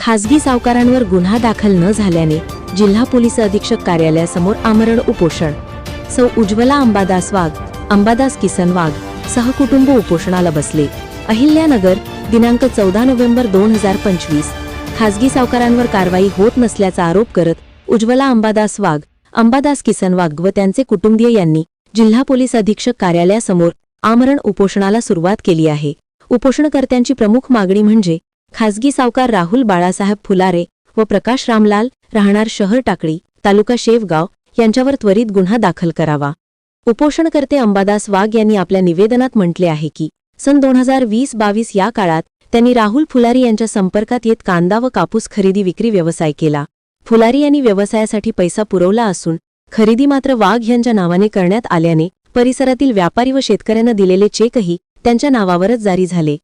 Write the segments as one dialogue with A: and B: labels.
A: खासगी सावकारांवर गुन्हा दाखल न झाल्याने जिल्हा पोलीस अधीक्षक कार्यालयासमोर आमरण उपोषण. सौ उज्ज्वला अंबादास वाघ अंबादास किसन वाघ सहकुटुंब उपोषणाला बसले. अहिल्यानगर दिनांक चौदा नोव्हेंबर दोन हजार पंचवीस. खासगी सावकारांवर कारवाई होत नसल्याचा आरोप करत उज्ज्वला अंबादास वाघ अंबादास किसन वाघ व त्यांचे कुटुंबीय यांनी जिल्हा पोलीस अधीक्षक कार्यालयासमोर आमरण उपोषणाला सुरुवात केली आहे. उपोषणकर्त्यांची प्रमुख मागणी म्हणजे खासगी सावकार राहुल बाळासाहेब फुलारे व प्रकाश रामलाल राहणार शहर टाकळी तालुका शेवगाव यांच्यावर त्वरित गुन्हा दाखल करावा. उपोषणकर्ते अंबादास वाघ यांनी आपल्या निवेदनात म्हटले आहे की सन दोन हजार वीस बावीस या काळात त्यांनी राहुल फुलारी यांच्या संपर्कात येत कांदा व कापूस खरेदी विक्री व्यवसाय केला. फुलारी यांनी व्यवसायासाठी पैसा पुरवला असून खरेदी मात्र वाघ यांच्या नावाने करण्यात आल्याने परिसरातील व्यापारी व शेतकऱ्यांना दिलेले चेकही त्यांच्या नावावरच जारी झाले.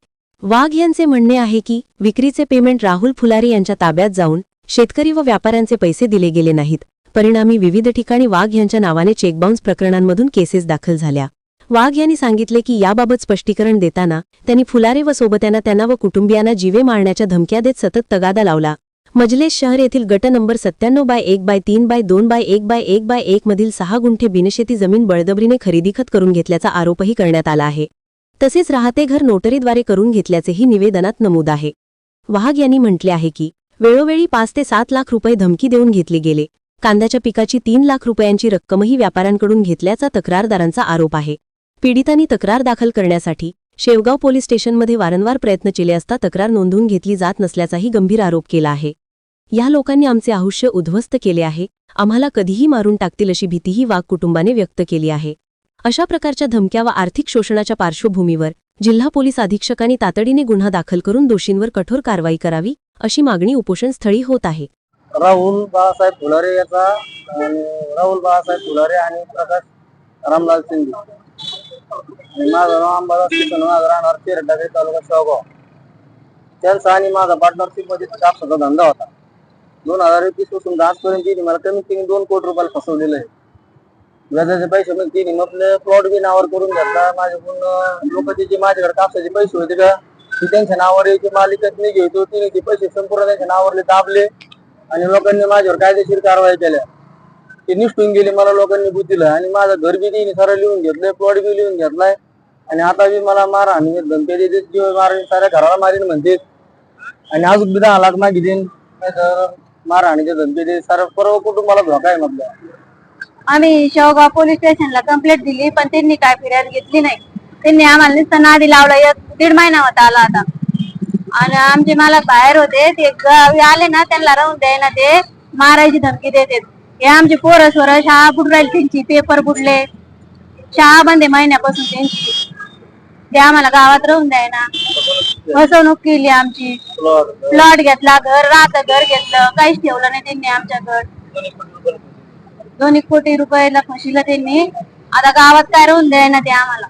A: वाघ यांचे म्हणणे आहे की विक्रीचे पेमेंट राहुल फुलारी यांच्या ताब्यात जाऊन शेतकरी व व्यापाऱ्यांचे पैसे दिले गेले नाहीत. परिणामी विविध ठिकाणी वाघ यांच्या नावाने चेकबाउन्स प्रकरणांमधून केसेस दाखल झाल्या. वाघ यांनी सांगितले की याबाबत स्पष्टीकरण देताना त्यांनी फुलारे व सोबत्यांना त्यांना व कुटुंबियांना जीवे मारण्याच्या धमक्या देत सतत तगादा लावला. मजलेस शहर येथील गट नंबर सत्त्याण्णव बाय एक बाय तीन बाय दोन बाय एक बाय एक बाय एक मधील सहा गुंठे बिनशेती जमीन बळदबरीने खरेदीखत करून घेतल्याचा आरोपही करण्यात आला आहे. तसेच राहते घर नोटरीद्वारे करून घेतल्याचेही निवेदनात नमूद आहे. वाघ यांनी म्हटले आहे की वेळोवेळी पाच ते सात लाख रुपये धमकी देऊन घेतले गेले. कांद्याच्या पिकाची तीन लाख रुपयांची रक्कमही व्यापाऱ्यांकडून घेतल्याचा तक्रारदारांचा आरोप आहे. पीडितांनी तक्रार दाखल करण्यासाठी शेवगाव पोलीस स्टेशनमध्ये वारंवार प्रयत्न केले असता तक्रार नोंदवून घेतली जात नसल्याचाही गंभीर आरोप केला आहे. या लोकांनी आमचे आयुष्य उद्ध्वस्त केले आहे. आम्हाला कधीही मारून टाकतील अशी भीतीही वाघ कुटुंबाने व्यक्त केली आहे. अशा प्रकारच्या धमक्या व आर्थिक शोषणाच्या पार्श्वभूमीवर जिल्हा पोलीस अधीक्षकांनी तातडीने गुन्हा दाखल करून दोषींवर कठोर कारवाई करावी अशी मागणी उपोषणस्थळी होत आहे.
B: राहुल बाळासाहेब फुलारे याचा राहुल बाळासाहेब फुलारे आणि प्रकाश रामलाल शिंदे. आणि माझं नाव अंबादास माझं राहणार तेरडागरी तालुका शेवगाव. त्यांचा आणि माझा पार्टनरशिपमध्ये कापसाचा धंदा होता. दोन हजार एकवीसपासून आजपर्यंत मला कमीत कमी दोन कोटी रुपयाला फसवलेलं आहे. व्याजाचे पैसे पण तिने मग प्लॉट बी नावावर करून घेतला. माझ्याकडून लोक जे माझ्याकडे कापसाचे पैसे होते का ती त्यांच्या नावावर यायची मालिकच मी घेतो. तिने ते पैसे संपूर्ण त्यांच्या नावावरले दाबले आणि लोकांनी माझ्यावर कायदेशीर कारवाई केल्या. ते निष्ठून गेले मला लोकांनी बुद्धीला आणि माझं घर बी तिने सरळ लिहून घेतलंय प्लॉट बी लिहून घेतलाय. आणि आता बी मला मारा आणि धमके देते जीव मारेन साऱ्या घराला मारीन म्हणते आणि अजून बी दहा लाख मागे देईन मारा आणि ते धमके दे सारं पर्व कुटुंबाला धोका आहे म्हटलं.
C: आम्ही शेवगाव पोलीस स्टेशनला कंप्लेंट दिली पण त्यांनी काय फिर्याद घेतली नाही. त्यांनी आम्हाला नुसतं नादी लावलं एक दीड महिना होता आला आता. आणि आमचे मालक बाहेर होते ते गावी आले ना त्यांना राहून द्यायला ते मारायची धमकी देते हे आमचे पोरं सोर शाळा बुड राहील त्यांची पेपर बुडले. शाळा बंद आहे महिन्यापासून त्यांची. ते आम्हाला गावात राहून द्यायना फसवणूक केली आमची.
B: प्लॉट
C: प्लॉट घेतला घर राहत घर घेतलं. काहीच ठेवलं नाही त्यांनी आमच्याकडं. दोन्ही कोटी रुपयाला फशीला त्यांनी. आता गावात काय राहून द्यायना ते आम्हाला.